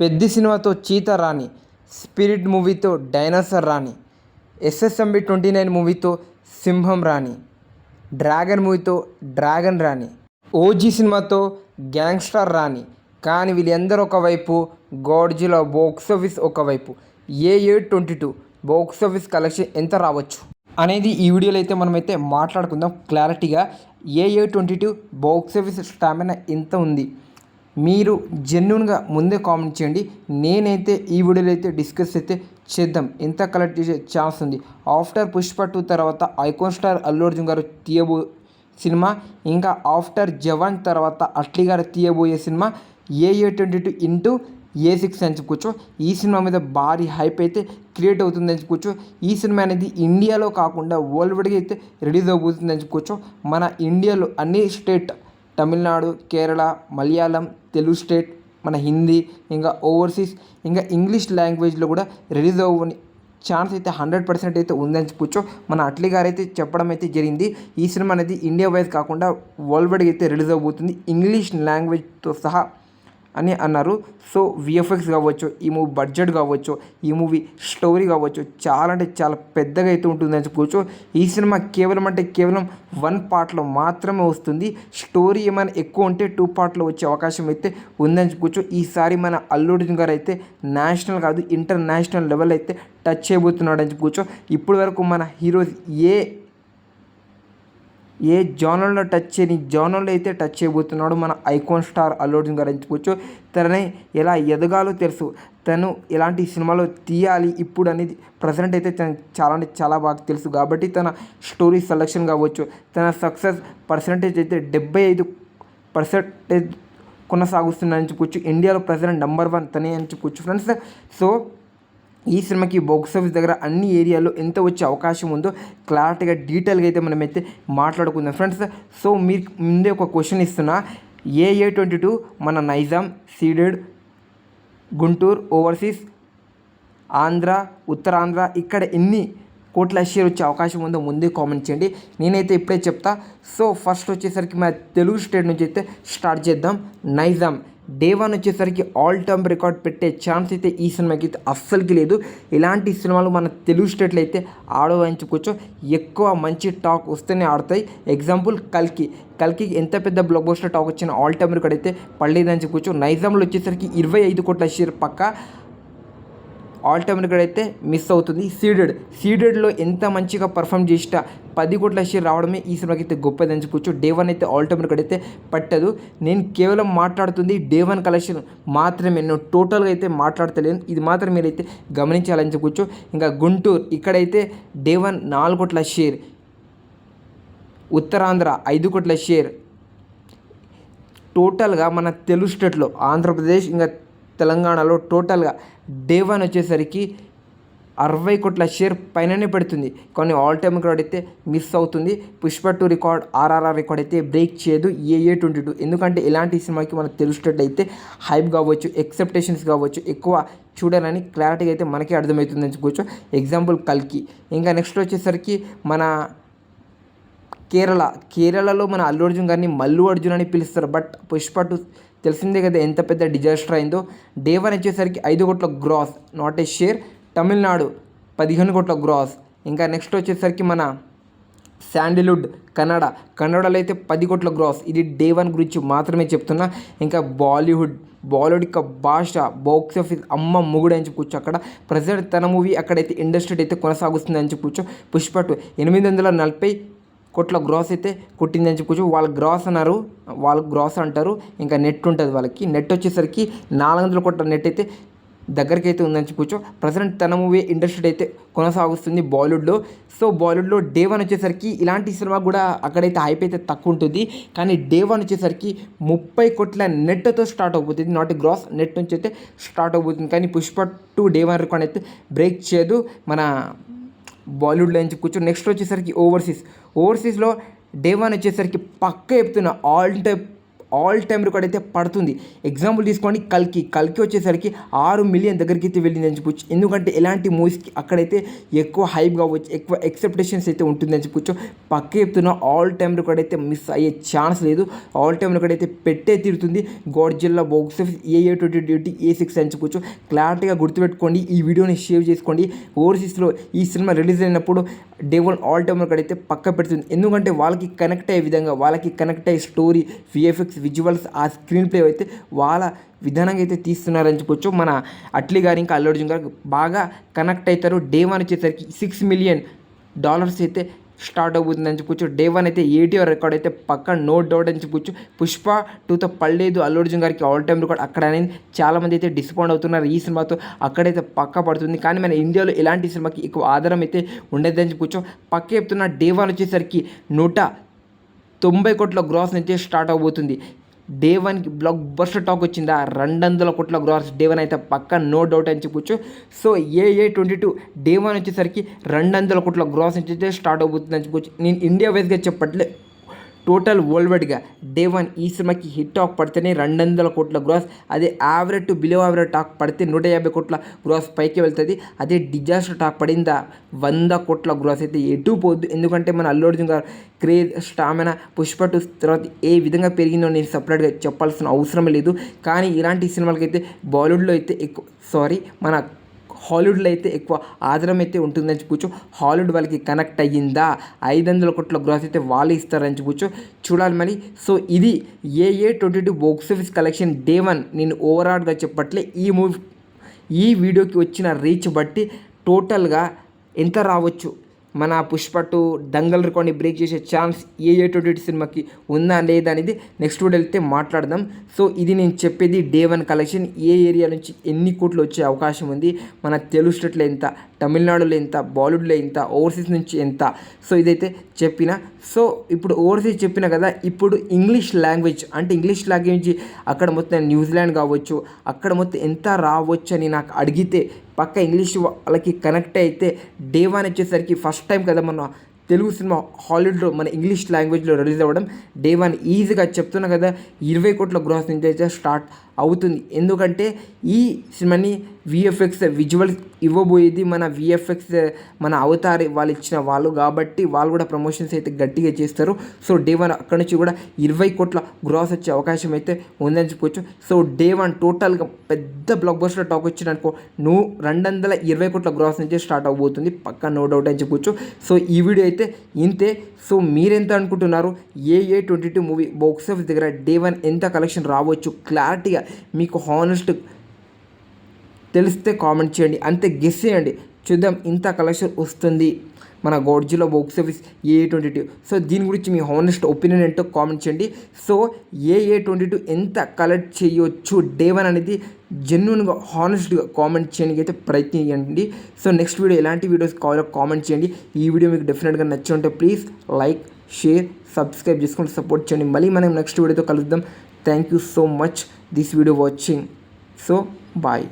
పెద్ది సినిమాతో చీత రాణి స్పిరిట్ మూవీతో డైనోసార్ రాణి ఎస్ఎస్ఎంబి ట్వంటీ నైన్ మూవీతో సింహం రాణి డ్రాగన్ మూవీతో డ్రాగన్ రాణి ఓజీ సినిమాతో గ్యాంగ్స్టర్ రాణి. కానీ వీళ్ళందరూ ఒకవైపు గాడ్జిలా బాక్స్ ఆఫీస్ ఒకవైపు A A twenty two box office collection ఎంత రావచ్చు అనేది ఈ వీడియోలో అయితే మనమైతే మాట్లాడుకుందాం క్లారిటీగా. A A twenty two box office stamina ఎంత ఉంది? మీరు జెన్యున్గా ముందే కామెంట్ చేయండి. నేనైతే ఈ వీడియోలో అయితే డిస్కస్ అయితే చేద్దాం. ఎంత కలెక్ట్ చేసే ఛాన్స్ ఉంది. ఆఫ్టర్ పుష్ప టూ తర్వాత ఐకాన్ స్టార్ అల్లు అర్జున్ గారు తీయబో సినిమా ఇంకా ఆఫ్టర్ జవాన్ తర్వాత అట్లీ గారు తీయబోయే cinema A A twenty two into A six అని చెప్పుకోవచ్చు. ఈ సినిమా మీద భారీ హైప్ అయితే క్రియేట్ అవుతుందని చెప్పుకోవచ్చు. ఈ సినిమా అనేది ఇండియాలో కాకుండా వరల్డ్ వైడ్గా అయితే రిలీజ్ అవబోతుందని చెప్పుకోవచ్చు. మన ఇండియాలో అన్ని స్టేట్ తమిళనాడు కేరళ మలయాళం తెలుగు స్టేట్ మన హిందీ ఇంకా ఓవర్సీస్ ఇంకా ఇంగ్లీష్ లాంగ్వేజ్లో కూడా రిలీజ్ అవ్వని ఛాన్స్ అయితే హండ్రెడ్ పర్సెంట్ అయితే ఉందని చెప్పొచ్చు. మన అట్లీ గారు అయితే చెప్పడం అయితే జరిగింది. ఈ సినిమా అనేది ఇండియా వైజ్ కాకుండా వరల్డ్ వైడ్గా అయితే రిలీజ్ అవబోతుంది ఇంగ్లీష్ లాంగ్వేజ్తో సహా అని అన్నారు. సో విఎఫ్ఎక్స్ కావచ్చు ఈ మూవీ బడ్జెట్ కావచ్చు ఈ మూవీ స్టోరీ కావచ్చు చాలా అంటే చాలా పెద్దగా అయితే ఉంటుందని చెప్పుకోవచ్చు ఈ సినిమా కేవలం అంటే కేవలం వన్ పార్ట్లో మాత్రమే వస్తుంది. స్టోరీ ఏమైనా ఎక్కువ ఉంటే టూ పార్ట్లో వచ్చే అవకాశం అయితే ఉందని చెప్పుకోవచ్చు ఈసారి మన అల్లు అర్జున్ గారు అయితే నేషనల్ కాదు ఇంటర్నేషనల్ లెవెల్ అయితే టచ్ చేయబోతున్నాడు అని చెప్పుకోవచ్చు ఇప్పటి వరకు మన హీరోస్ ఏ ఏ జోనల్లో టచ్ చేయని జోనల్లో అయితే టచ్ చేయబోతున్నాడో మన ఐకాన్ స్టార్ అల్లు అర్జున్ గారు అని చెప్పుకోవచ్చు తనని ఎలా ఎదగాలో తెలుసు. తను ఎలాంటి సినిమాలో తీయాలి ఇప్పుడు అనేది ప్రజెంట్ అయితే తను చాలా అంటే చాలా బాగా తెలుసు. కాబట్టి తన స్టోరీ సెలెక్షన్ కావచ్చు తన సక్సెస్ పర్సంటేజ్ అయితే డెబ్బై ఐదు పర్సెంటేజ్ కొనసాగుతుందని చెప్పుకోవచ్చు ఇండియాలో ప్రజెంట్ నెంబర్ వన్ తనే అని చెప్పుకోవచ్చు ఫ్రెండ్స్ సో ఈ సినిమాకి బాక్స్ ఆఫీస్ దగ్గర అన్ని ఏరియాలో ఎంత వచ్చే అవకాశం ఉందో క్లారిటీగా డీటెయిల్గా అయితే మనమైతే మాట్లాడుకుందాం. ఫ్రెండ్స్ సో మీరు ముందే ఒక క్వశ్చన్ ఇస్తున్నా. ఏ ఏ ట్వంటీ టూ మన నైజాం సీడెడ్ గుంటూరు ఓవర్సీస్ ఆంధ్ర ఉత్తరాంధ్ర ఇక్కడ ఎన్ని కోట్ల షేర్ వచ్చే అవకాశం ఉందో ముందే కామెంట్ చేయండి. నేనైతే ఇప్పుడే చెప్తా. సో ఫస్ట్ వచ్చేసరికి మన తెలుగు స్టేట్ నుంచి అయితే స్టార్ట్ చేద్దాం. నైజాం డే వన్ వచ్చేసరికి ఆల్ టైమ్ రికార్డ్ పెట్టే ఛాన్స్ అయితే ఈ సినిమాకి అయితే అస్సలకి లేదు. ఇలాంటి సినిమాలు మన తెలుగు స్టేట్లో అయితే ఆడవని ఎక్కువ మంచి టాక్ వస్తేనే ఆడతాయి. ఎగ్జాంపుల్ కల్కి. కల్కి ఎంత పెద్ద బ్లాక్ బస్టర్ టాక్ వచ్చిన ఆల్ టైమ్ రికార్డ్ అయితే పడలేదని చెప్పుకోవచ్చు నైజాంలో వచ్చేసరికి ఇరవై ఐదు కోట్ల షేర్ పక్క. ఆల్ టైమ్ రికార్డ్ అయితే మిస్ అవుతుంది. సీడెడ్ సీడెడ్లో ఎంత మంచిగా పర్ఫామ్ చేసినా పది కోట్ల షేర్ రావడమే ఈ సినిమాకి అయితే అని చెప్పుకోవచ్చు డే వన్ అయితే ఆల్ టైమ్ రికార్డ్ అయితే పట్టదు. నేను కేవలం మాట్లాడుతుంది డే వన్ కలెక్షన్ మాత్రమే. నేను టోటల్గా అయితే మాట్లాడతలేను. ఇది మాత్రం మీరైతే గమనించాలని చెప్పుకోవచ్చు ఇంకా గుంటూరు ఇక్కడైతే డే వన్ నాలుగు కోట్ల షేర్. ఉత్తరాంధ్ర ఐదు కోట్ల షేర్. టోటల్గా మన తెలుగు స్టేట్లో ఆంధ్రప్రదేశ్ ఇంకా తెలంగాణలో టోటల్గా డే వన్ వచ్చేసరికి అరవై కోట్ల షేర్ పైననే పెడుతుంది. కొన్ని ఆల్ టైమ్ రికార్డ్ అయితే మిస్ అవుతుంది. Pushpa two record RRR record అయితే బ్రేక్ చేయదు. ఏ ఏ ట్వంటీ టూ ఎందుకంటే ఇలాంటి సినిమాకి మనకు తెలుసుటట్టు హైప్ కావచ్చు ఎక్సెప్టేషన్స్ కావచ్చు ఎక్కువ చూడాలని క్లారిటీగా అయితే మనకే అర్థమవుతుంది అనుకోవచ్చు ఎగ్జాంపుల్ కల్కి. ఇంకా నెక్స్ట్ వచ్చేసరికి మన కేరళ. కేరళలో మన అల్లు అర్జున్ గారిని మల్లు అర్జున్ అని పిలుస్తారు. బట్ పుష్ప టూ తెలిసిందే కదా ఎంత పెద్ద డిజాస్టర్ అయిందో. డే వన్ వచ్చేసరికి ఐదు కోట్ల gross not a share Tamil Nadu పదిహేను కోట్ల గ్రాస్ ఇంకా నెక్స్ట్ వచ్చేసరికి మన శాండిల్వుడ్ కన్నడ. కన్నడలో అయితే పది కోట్ల గ్రాస్ ఇది డే వన్ గురించి మాత్రమే చెప్తున్నా. ఇంకా బాలీవుడ్ బాలీవుడ్ యొక్క భాష బాక్స్ ఆఫీస్ అమ్మ మొగుడు అని చెప్పుకోవచ్చు అక్కడ. ప్రజెంట్ తన మూవీ అక్కడైతే ఇండస్ట్రీ అయితే కొనసాగుతుంది అని చెప్పుకోవచ్చు పుష్ప టూ ఎనిమిది వందల నలభై కోట్ల గ్రాస్ అయితే కొట్టిందని చెప్పుకోవచ్చు. వాళ్ళు గ్రాస్ అన్నారు వాళ్ళు గ్రాస్ అంటారు. ఇంకా నెట్ ఉంటుంది వాళ్ళకి. నెట్ వచ్చేసరికి నాలుగు వందల కోట్ల నెట్ అయితే దగ్గరికి అయితే ఉందని చెప్పుకోవచ్చు. ప్రజెంట్ తన మూవీ ఇండస్ట్రీ అయితే కొనసాగుస్తుంది బాలీవుడ్లో. సో బాలీవుడ్లో డే వన్ వచ్చేసరికి ఇలాంటి సినిమా కూడా అక్కడైతే హైప్ అయితే తక్కువ ఉంటుంది. కానీ డే వన్ వచ్చేసరికి ముప్పై కోట్ల నెట్తో స్టార్ట్ అయిపోతుంది నాట్ గ్రాస్ నెట్ నుంచి అయితే స్టార్ట్ అయిపోతుంది కానీ Pushpa two day one record అయితే బ్రేక్ చేయదు మన బాలీవుడ్లో అని చెప్పుకోవచ్చు. నెక్స్ట్ వచ్చేసరికి ఓవర్సీస్. ఓవర్సీస్లో డే వన్ వచ్చేసరికి పక్క చెప్తున్న all type all time record అయితే పడుతుంది. ఎగ్జాంపుల్ తీసుకోండి కల్కి. కల్కి వచ్చేసరికి ఆరు మిలియన్ దగ్గరికి అయితే వెళ్ళింది అని చెప్పొచ్చు. ఎందుకంటే ఎలాంటి మూవీస్కి అక్కడైతే ఎక్కువ హైప్ కావచ్చు ఎక్కువ ఎక్సెప్టేషన్స్ అయితే ఉంటుందని చెప్పొచ్చు. పక్క చెప్తున్న ఆల్ టైమ్ రికార్డ్ అయితే మిస్ అయ్యే ఛాన్స్ లేదు. ఆల్ టైమ్ రికార్డ్ అయితే పెట్టే తీరుతుంది. Godzilla box office A A twenty duty A six అని చెప్పొచ్చు. క్లారిటీగా గుర్తుపెట్టుకోండి ఈ వీడియోని షేవ్ చేసుకోండి. ఓవర్సీస్లో ఈ సినిమా రిలీజ్ అయినప్పుడు డే వన్ ఆల్ టైమ్ అయితే పక్క పెడుతుంది. ఎందుకంటే వాళ్ళకి కనెక్ట్ అయ్యే విధంగా వాళ్ళకి కనెక్ట్ అయ్యే స్టోరీ విఎఫ్ఎక్స్ విజువల్స్ ఆ స్క్రీన్ ప్లే అయితే వాళ్ళ విధానంగా అయితే తీస్తున్నారని చెప్పొచ్చు. మన అట్లీ గారు ఇంకా అల్లు అర్జున్ గారు బాగా కనెక్ట్ అవుతారు. డే వన్ వచ్చేసరికి సిక్స్ మిలియన్ డాలర్స్ అయితే స్టార్ట్ అవుతుంది అని చెప్పొచ్చు. డే వన్ అయితే ఏటీఆర్ రికార్డ్ అయితే పక్క నో డౌట్ అని చెప్పొచ్చు. పుష్ప టూతో పడలేదు అల్లు అర్జున్ గారికి ఆల్ టైమ్ రికార్డ్ అక్కడ అనేది చాలామంది అయితే డిసప్పాయింట్ అవుతున్నారు. ఈ సినిమాతో అక్కడైతే పక్క పడుతుంది. కానీ మన ఇండియాలో ఎలాంటి సినిమాకి ఎక్కువ ఆధారం అయితే ఉండేదని చెప్పొచ్చు. పక్క చెప్తున్న డే వన్ వచ్చేసరికి నూట తొంభై కోట్ల గ్రాస్ నుంచి స్టార్ట్ అవబోతుంది డే వన్కి బ్లాక్ బస్టర్ టాక్ వచ్చిందా? రెండు వందల కోట్ల గ్రాస్ డే వన్ అయితే పక్క నో డౌట్ అని చెప్పొచ్చు. So A A twenty two day one వచ్చేసరికి రెండు వందల కోట్ల గ్రాస్ నుంచి స్టార్ట్ అవుతుంది అని చెప్పొచ్చు. నేను ఇండియా వైజ్గా చెప్పట్లే. టోటల్ వరల్డ్ వైడ్గా డే వన్ ఈ సినిమాకి హిట్ టాక్ పడితేనే రెండు వందల కోట్ల గ్రాస్ అదే average to below average talk పడితే నూట యాభై కోట్ల గ్రాస్ పైకి వెళ్తుంది అదే డిజాస్టర్ టాక్ పడిందా వంద కోట్ల గ్రాస్ అయితే ఎటు పోద్దు ఎందుకంటే మన అల్లు అర్జున్ గారు క్రేజ్ స్టామినా పుష్ప టు తర్వాత ఏ విధంగా పెరిగిందో నేను సపరేట్గా చెప్పాల్సిన అవసరం లేదు. కానీ ఇలాంటి సినిమాలకైతే బాలీవుడ్లో అయితే ఎక్కువ సారీ మన హాలీవుడ్లో అయితే ఎక్కువ ఆదరం అయితే ఉంటుందని చెప్పొచ్చు హాలీవుడ్ వాళ్ళకి కనెక్ట్ అయ్యిందా? ఐదు వందల కోట్ల గ్రాస్ అయితే వాళ్ళు ఇస్తారని చెప్పొచ్చు చూడాలి మరి. సో ఇది A A twenty two box office collection day one నేను ఓవరాల్గా చెప్పట్లే. ఈ మూవీ ఈ వీడియోకి వచ్చిన రీచ్ బట్టి టోటల్గా ఎంత రావచ్చు? మన పుష్ప టూ దంగల్ రికార్డ్ని బ్రేక్ చేసే ఛాన్స్ ఏ ఏ ట్వంటీ సినిమాకి ఉందా లేదా అనేది నెక్స్ట్ వీడియో వెళ్తే మాట్లాడదాం. సో ఇది నేను చెప్పేది డే వన్ కలెక్షన్. ఏ ఏరియా నుంచి ఎన్ని కోట్లు వచ్చే అవకాశం ఉంది? మన తెలుగు స్టేట్లో ఎంత? తమిళనాడులో ఎంత బాలీవుడ్లో ఎంత ఓవర్సీస్ నుంచి ఎంత. సో ఇదైతే చెప్పిన. సో ఇప్పుడు ఓవర్సీస్ చెప్పిన కదా ఇప్పుడు ఇంగ్లీష్ లాంగ్వేజ్ అంటే ఇంగ్లీష్ లాంగ్వేజ్ అక్కడ మొత్తం న్యూజిలాండ్ కావచ్చు అక్కడ మొత్తం ఎంత రావచ్చు అని నాకు అడిగితే పక్క ఇంగ్లీష్ వాళ్ళకి కనెక్ట్ అయితే డే వన్ వచ్చేసరికి ఫస్ట్ టైం కదా మన తెలుగు సినిమా హాలీవుడ్లో మన ఇంగ్లీష్ లాంగ్వేజ్లో రిలీజ్ అవ్వడం. డే వన్ ఈజీగా చెప్తున్నా కదా ఇరవై కోట్ల గ్రాస్ నుంచి అయితే స్టార్ట్ అవుతుంది. ఎందుకంటే ఈ సినిమాని విఎఫ్ఎక్స్ విజువల్స్ ఇవ్వబోయేది మన విఎఫ్ఎక్స్ మన అవతారి వాళ్ళు ఇచ్చిన వాళ్ళు కాబట్టి వాళ్ళు కూడా ప్రమోషన్స్ అయితే గట్టిగా చేస్తారు. సో డే వన్ అక్కడ నుంచి కూడా ఇరవై కోట్ల గ్రాస్ వచ్చే అవకాశం అయితే ఉందని చెప్పొచ్చు. సో డే వన్ టోటల్గా పెద్ద బ్లాక్ బస్టర్ టాక్ వచ్చిందనుకో నువ్వు రెండు వందల ఇరవై కోట్ల గ్రాస్ నుంచి స్టార్ట్ అవబోతుంది. పక్కా నో డౌట్ అని చెప్పొచ్చు. సో ఈ వీడియో అయితే ఇంతే. సో మీరెంత అనుకుంటున్నారు? A A twenty two movie box office దగ్గర డే వన్ ఎంత కలెక్షన్ రావచ్చు? క్లారిటీగా మీకు హానెస్ట్ తెలిస్తే కామెంట్ చేయండి. అంతే గెస్ చేయండి. చూద్దాం ఇంత కలెక్షన్ వస్తుంది. మన Godzilla box office A twenty two so దీని గురించి మీ హానెస్ట్ ఒపీనియన్ ఏంటో కామెంట్ చేయండి. So A A twenty two ఎంత కలెక్ట్ చేయొచ్చు? డే వన్ అనేది జెన్యున్గా హానెస్ట్గా కామెంట్ చేయడానికి అయితే ప్రయత్నించండి సో నెక్స్ట్ వీడియో ఎలాంటి వీడియోస్ కావాలో కామెంట్ చేయండి. ఈ వీడియో మీకు డెఫినెట్గా నచ్చి ఉంటే ప్లీజ్ లైక్ షేర్ సబ్స్క్రైబ్ చేసుకుని సపోర్ట్ చేయండి. మళ్ళీ మనం నెక్స్ట్ వీడియోతో కలుద్దాం. Thank you so much this video watching so bye